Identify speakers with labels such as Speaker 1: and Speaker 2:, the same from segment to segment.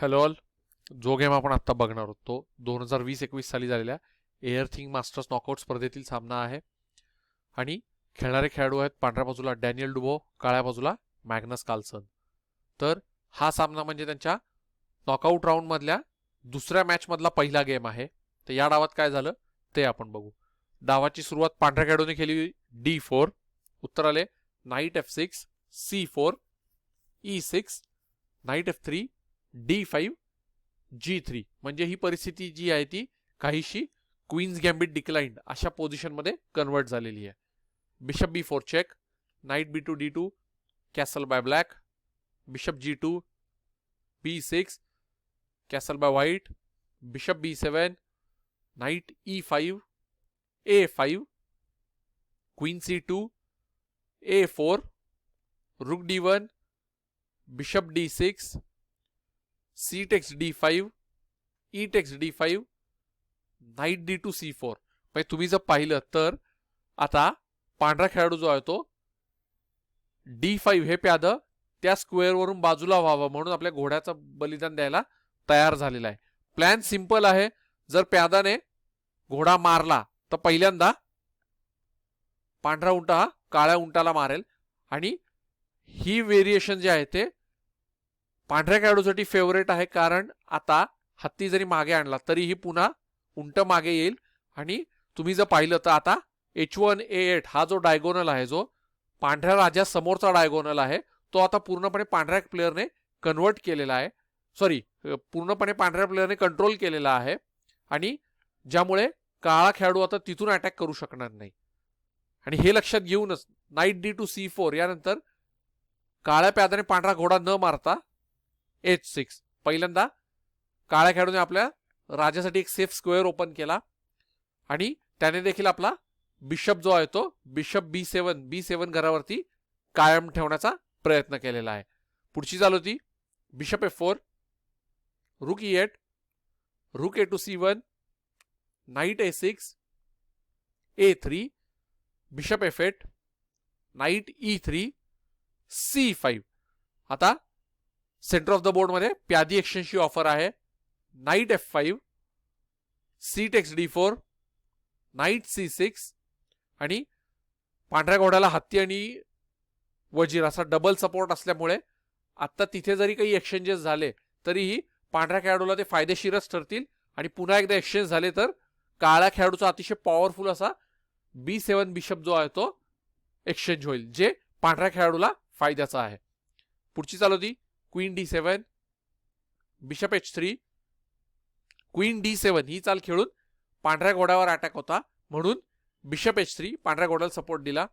Speaker 1: Hello all. जो game आपण आत्ता बघणार आहोत तो दोन हजार वीस एकवीस साली झालेल्या एअर थिंग मास्टर्स नॉकआउट स्पर्धेतील सामना आहे. आणि खेळणारे खेळाडू आहेत पांढऱ्या बाजूला डॅनियल डुबो काळ्या बाजूला मॅग्नस कार्लसन तर हा सामना म्हणजे त्यांच्या नॉकआउट राऊंडमधल्या दुसऱ्या मॅचमधला पहिला गेम आहे. तर या डावात काय झालं ते आपण बघू. डावाची सुरुवात पांढऱ्या खेळाडूने केली डी फोर उत्तर आले knight F six C four E six knight F three D five G three म्हणजे ही परिस्थिती जी आहे ती काहीशी क्वीन्स गॅम्बिट डिक्लाइंड अशा पोझिशनमध्ये कन्वर्ट झालेली आहे. Bishop B four check knight B two D two castle by black bishop G two B six castle by white bishop B seven knight E five A five queen C two A four rook D one bishop D six C takes D five E takes D five knight D two C four म्हणजे तुम्ही जर पाहिलं तर आता पांढरा खेळाडू जो आहे तो डी फाईव्ह हे प्यादं त्या स्क्वेअरवरून बाजूला व्हावं म्हणून आपल्या घोड्याचं बलिदान द्यायला तयार झालेला आहे. प्लॅन सिंपल आहे. जर प्यादाने घोडा मारला तर पहिल्यांदा पांढरा उंटा हा काळ्या उंटाला मारेल. आणि ही व्हेरिएशन जे आहे ते पांढऱ्या खेळाडूसाठी फेवरेट आहे कारण आता हत्ती जरी मागे आणला तरीही पुन्हा उंट मागे येईल. आणि तुम्ही जर पाहिलं तर आता एच वन ए एट हा जो डायगोनल आहे जो पांढऱ्या राजा समोरचा डायगोनल आहे तो आता पूर्णपणे पांढऱ्या प्लेअरने कन्वर्ट केलेला आहे. सॉरी पूर्णपणे पांढऱ्या प्लेअरने कंट्रोल केलेला आहे. आणि ज्यामुळे काळा खेळाडू आता तिथून अटॅक करू शकणार नाही. आणि हे लक्षात घेऊनच knight D two C four यानंतर काळ्या प्यादाने पांढरा घोडा न मारता एच सिक्स. पहिल्यांदा काळ्या खेळाडूने आपल्या राजासाठी एक सेफ स्क्वेअर ओपन केला. आणि त्याने देखील आपला बिशप जो आहे तो बिशप बी सेवन बी सेवन घरावरती कायम ठेवण्याचा प्रयत्न केलेला आहे. पुढची चाल होती bishop A four rook E eight rook A two C one knight A six A three bishop F eight knight E three C five आता सेंटर ऑफ द बोर्डमध्ये प्यादी एक्सचेंजची ऑफर आहे. Knight F five C takes D four knight C six आणि पांढऱ्या घोड्याला हत्ती आणि वजीर असा डबल सपोर्ट असल्यामुळे आत्ता तिथे जरी काही एक्सचेंजेस झाले तरीही पांढऱ्या खेळाडूला ते फायदेशीरच ठरतील आणि पुन्हा एकदा एक्सचेंज झाले तर काळ्या खेळाडूचा अतिशय पॉवरफुल असा बी सेवन बिशप जो आहे तो एक्सचेंज होईल जे पांढऱ्या खेळाडूला फायद्याचा आहे. पुढची चालू होती. Queen D seven bishop H three queen D seven ही चाल खेळून पांढऱ्या घोड्यावर अटॅक होता. म्हणून बिशप एच थ्री पांढऱ्या घोड्याला सपोर्ट दिला.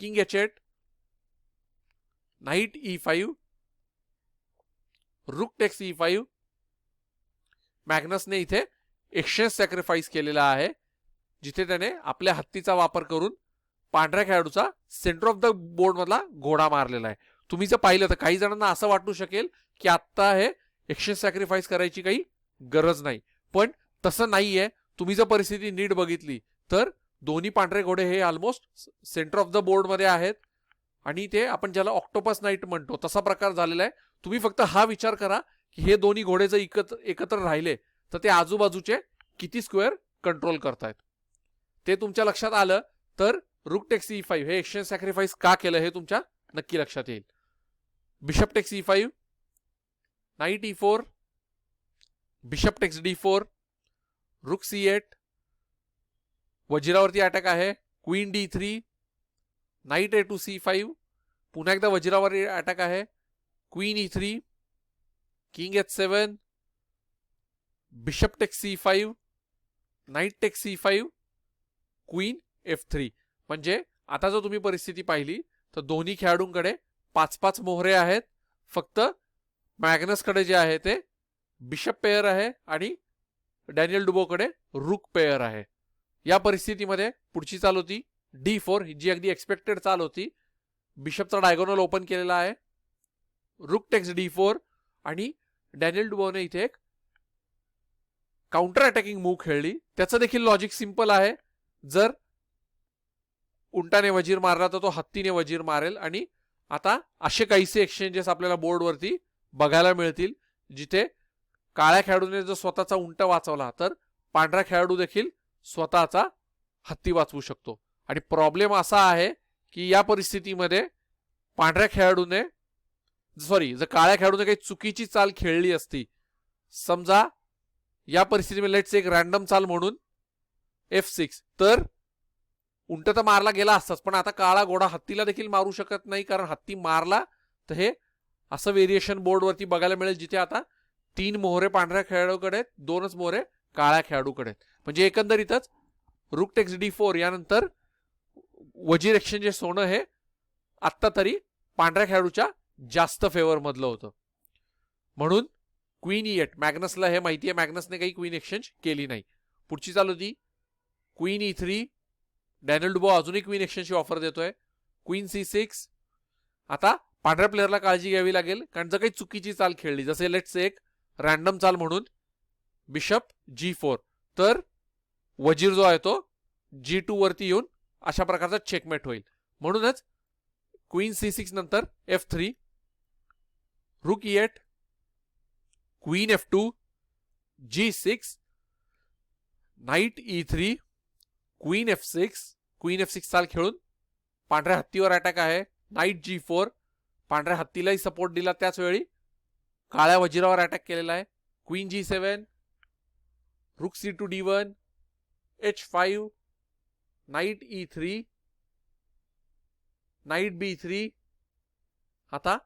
Speaker 1: King H eight knight E five rook takes E five मॅग्नसने इथे एक्सचेंज सॅक्रिफाईस केलेला आहे जिथे त्याने आपल्या हत्तीचा वापर करून पांढऱ्या खेळाडूचा सेंटर ऑफ द बोर्डमधला घोडा मारलेला आहे. तुम्ही जर पाहिलं तर काही जणांना असं वाटू शकेल की आत्ता हे एक्सचेंज सॅक्रिफाईस करायची काही गरज नाही. पण तसं नाहीये. तुम्ही जर परिस्थिती नीट बघितली तर दोन्ही पांढरे घोडे हे ऑलमोस्ट सेंटर ऑफ द बोर्डमध्ये आहेत. आणि ते आपण ज्याला ऑक्टोपस नाईट म्हणतो तसा प्रकार झालेला आहे. तुम्ही फक्त हा विचार करा की हे दोन्ही घोडे जर एकत्र एकत्र राहिले तर ते आजूबाजूचे किती स्क्वेअर कंट्रोल करतायत? ते तुमच्या लक्षात आलं तर रुक टॅक्सी फाईव्ह हे एक्सचेंज सॅक्रिफाईस का केलं हे तुमच्या नक्की लक्षात येईल. Bishop takes E five knight E four bishop takes D four rook C eight वजिरावरती attack आहे queen D three knight A two C five पुन्हा एकदा वजिरावर अटॅक आहे queen E three king H seven bishop takes C five knight takes C five queen F three म्हणजे आता जर तुम्ही परिस्थिती पाहिली तर दोन्ही खेळाडूंकडे पाच पाच मोहरे आहेत. फक्त मॅग्नसकडे जे आहे ते बिशप पेअर आहे आणि डॅनियल डुबोकडे रुक पेअर आहे. या परिस्थितीमध्ये पुढची चाल होती. डी फोर जी अगदी एक्सपेक्टेड चाल होती. बिशपचा डायगोनल ओपन केलेला आहे. रुक टेक्स डी फोर आणि डॅनियल डुबोने इथे एक काउंटर अटॅकिंग मूव्ह खेळली. त्याचं देखील लॉजिक सिंपल आहे. जर उंटाने वजीर मारला तर तो हत्तीने वजीर मारेल आणि आता असे काहीसे एक्सचेंजेस आपल्याला बोर्डवरती बघायला मिळतील जिथे काळ्या खेळाडूने जर स्वतःचा उंट वाचवला तर पांढरा खेळाडू देखील स्वतःचा हत्ती वाचवू शकतो. आणि प्रॉब्लेम असा आहे की या परिस्थितीमध्ये पांढऱ्या खेळाडूने सॉरी जर काळ्या खेळाडूने काही चुकीची चाल खेळली असती समजा या परिस्थितीमध्ये लेट्स एक रॅन्डम चाल म्हणून एफ सिक्स तर उंट तर मारला गेला असताच पण आता काळा घोडा हत्तीला देखील मारू शकत नाही कारण हत्ती मारला तर हे असं व्हेरिएशन बोर्डवरती बघायला मिळेल जिथे आता तीन मोहरे पांढऱ्या खेळाडूकडे आहेत दोनच मोहरे काळ्या खेळाडूकडे आहेत. म्हणजे एकंदरीतच रुकटेक्स डी फोर यानंतर वजीर एक्सचेंज सोनं हे आत्ता तरी पांढऱ्या खेळाडूच्या जास्त फेवरमधलं होतं. म्हणून क्वीन ई एट मॅग्नसला हे माहिती आहे मॅग्नसने काही क्वीन एक्सचेंज केली नाही. पुढची चालू होती. Queen E three Daniel Dubov अजूनही क्वीन एक्सचेंजची ऑफर देतोय. क्वीन सी सिक्स आता पांढऱ्या प्लेअरला काळजी घ्यावी लागेल कारण जर काही चुकीची चाल खेळली जसे लेट्स एक रॅन्डम चाल म्हणून बिशप जी फोर तर वजीर जो आहे तो जी टू वरती येऊन अशा प्रकारचा चेकमेट होईल. म्हणूनच क्वीन सी सिक्स नंतर F three rook E eight queen F two G six knight E three queen F six queen F six चाल खेळून पांढऱ्या हत्तीवर अटॅक आहे. नाईट जी फोर पांढऱ्या हत्तीलाही सपोर्ट दिला त्याच वेळी. काळ्या वजिरावर अटॅक केलेला आहे. Queen G seven rook C two D one H five knight E three knight B three आता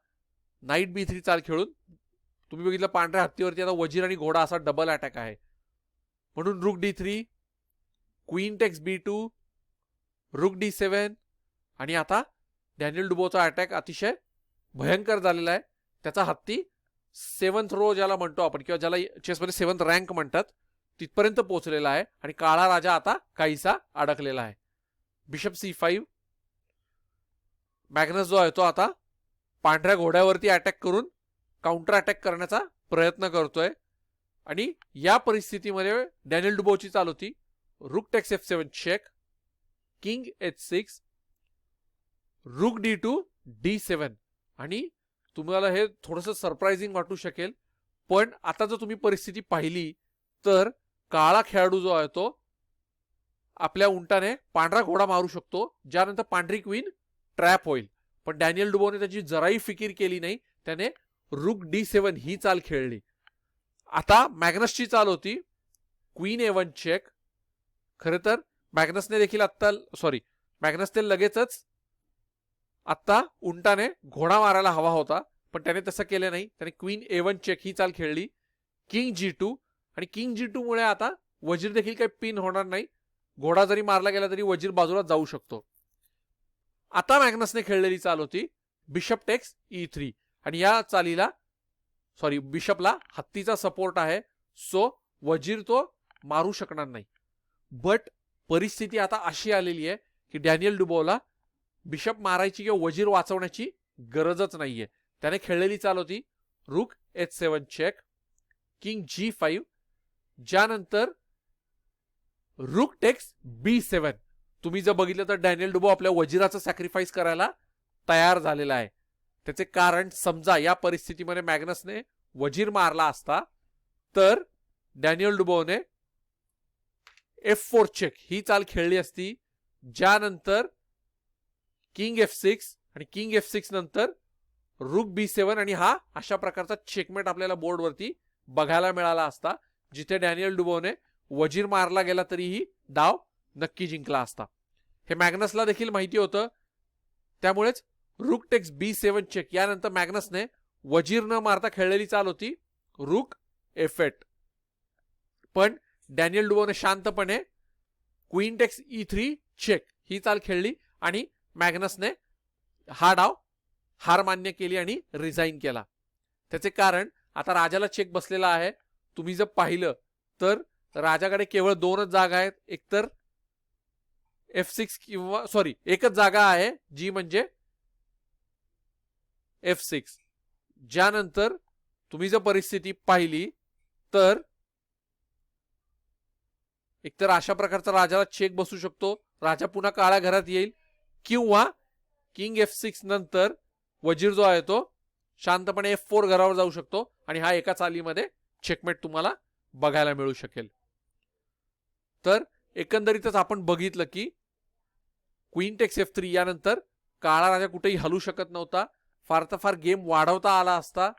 Speaker 1: नाईट बी थ्री चाल खेळून तुम्ही बघितलं पांढऱ्या हत्तीवरती आता वजीर आणि घोडा असा डबल अटॅक आहे. म्हणून rook D three queen takes B two rook D seven आणि आता डॅनियल डुबोचा अटॅक अतिशय भयंकर झालेला आहे. त्याचा हत्ती सेवन्थ रो ज्याला म्हणतो आपण किंवा ज्याला चेसमध्ये सेवन्थ रँक म्हणतात तिथपर्यंत पोहोचलेला आहे. आणि काळा राजा आता काहीसा अडकलेला आहे. बिशप सी फाईव्ह मॅग्नस जो आहे तो आता पांढऱ्या घोड्यावरती अटॅक करून काउंटर अटॅक करण्याचा प्रयत्न करतोय. आणि या परिस्थितीमध्ये डॅनियल डुबोची चाल होती. Rook takes F seven check king H six rook D two D seven आणि तुम्हाला हे थोडंसं सरप्राइझिंग वाटू शकेल पण आता जर तुम्ही परिस्थिती पाहिली तर काळा खेळाडू जो आहे तो आपल्या उंटाने पांढरा घोडा मारू शकतो ज्यानंतर पांढरी क्वीन ट्रॅप होईल. पण डॅनियल डुबोने त्याची जराही फिकीर केली नाही त्याने रुक डी सेवन ही चाल खेळली. आता मॅग्नसची चाल होती क्वीन एवन चेक खरं तर मॅग्नसने देखील आत्ता सॉरी मॅग्नसने लगेचच आत्ता उंटाने घोडा मारायला हवा होता पण त्याने तसं केलं नाही. त्याने क्वीन ए वन चेक ही चाल खेळली. किंग जी टू आणि किंग जी टू मुळे आता वजीर देखील काही पिन होणार नाही. घोडा जरी मारला गेला तरी वजीर बाजूला जाऊ शकतो. आता मॅग्नसने खेळलेली चाल होती बिशप टेक्स ई थ्री आणि या चालीला सॉरी बिशपला हत्तीचा सपोर्ट आहे. सो वजीर तो मारू शकणार नाही. बट परिस्थिती आता अशी आलेली आहे की डॅनियल डुबोला बिशप मारायची किंवा वजीर वाचवण्याची गरजच नाहीये. त्याने खेळलेली चाल होती. Rook H seven check king G five. ज्यानंतर रुक टेक्स बी सेवन तुम्ही जर बघितलं तर डॅनियल डुबो आपल्या वजिराचं सॅक्रिफाईस करायला तयार झालेला आहे. त्याचे कारण समजा या परिस्थितीमध्ये मॅग्नसने वजीर मारला असता तर डॅनियल डुबोने एफ फोर चेक ही चाल खेळली असती. ज्यानंतर किंग एफ सिक्स आणि किंग एफ सिक्स नंतर रुक बी सेवन आणि हा अशा प्रकारचा चेकमेट आपल्याला बोर्डवरती बघायला मिळाला असता जिथे डॅनियल डुबोने वजीर मारला गेला तरीही डाव नक्की जिंकला असता. हे मॅग्नसला देखील माहिती होतं. त्यामुळेच रुक टेक्स बी सेवन चेक यानंतर मॅग्नसने वजीर न मारता खेळलेली चाल होती रुक एफेट पण डॅनियल डुबोने शांतपणे queen takes E three check ही चाल खेळली आणि मॅग्नसने हा डाव हार मान्य केली आणि रिझाईन केला. त्याचे कारण आता राजाला चेक बसलेला आहे. तुम्ही जर पाहिलं तर राजाकडे केवळ दोनच जागा आहेत. एकतर एफ सिक्स किंवा सॉरी एकच जागा आहे जी म्हणजे एफ सिक्स ज्यानंतर तुम्ही जर परिस्थिती पाहिली तर एकतर अशा प्रकारचा राजाला चेक बसू शकतो. राजा पुन्हा काळ्या घरात येईल. किंवा किंग एफ सिक्स नंतर वजीर जो आहे तो शांतपणे एफ फोर घरावर जाऊ शकतो. आणि हा एका चालीमध्ये चेकमेट तुम्हाला बघायला मिळू शकेल. तर एकंदरीतच आपण बघितलं की क्वीन टेक्स एफ थ्री यानंतर काळा राजा कुठेही हलू शकत नव्हता. फार तर फार गेम वाढवता आला असता.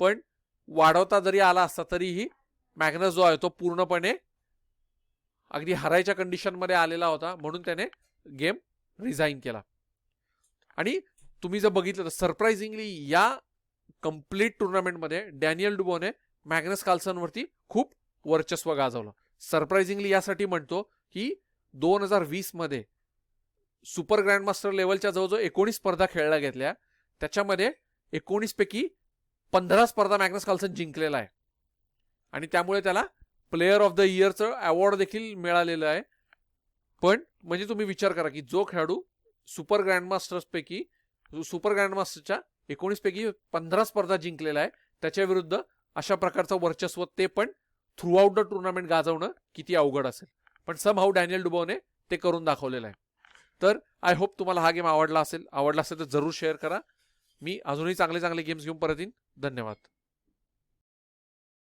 Speaker 1: पण वाढवता जरी आला असता तरीही मॅग्नस जो आहे तो पूर्णपणे अगदी हरायच्या कंडिशनमध्ये आलेला होता म्हणून त्याने गेम रिझाईन केला. आणि तुम्ही जर बघितलं तर सरप्राइझिंगली या कंप्लीट टुर्नामेंटमध्ये डॅनियल डुबोने मॅग्नस कार्लसनवरती खूप वर्चस्व गाजवलं. सरप्राइझिंगली यासाठी म्हणतो की दोन हजार वीसमध्ये सुपर ग्रँडमास्टर लेवलच्या जवळजवळ एकोणीस स्पर्धा खेळल्या घेतल्या त्याच्यामध्ये एकोणीसपैकी पंधरा स्पर्धा मॅग्नस कार्लसन जिंकलेला आहे. आणि त्यामुळे त्याला प्लेअर ऑफ द इयरचं अवॉर्ड देखील मिळालेलं आहे. पण म्हणजे तुम्ही विचार करा की जो खेळाडू सुपर ग्रँडमास्टर्सपैकी सुपर ग्रँडमास्टरच्या एकोणीसपैकी पंधरा स्पर्धा जिंकलेला आहे त्याच्या विरुद्ध अशा प्रकारचं वर्चस्व ते पण थ्रूआउट द टुर्नामेंट गाजवणं किती अवघड असेल. पण सम हाऊ डॅनियल डुबोवने ते करून दाखवलेलं आहे. तर आय होप तुम्हाला हा गेम आवडला असेल. आवडला असेल तर जरूर शेअर करा. मी अजूनही चांगले चांगले गेम्स घेऊन परत येईन. धन्यवाद.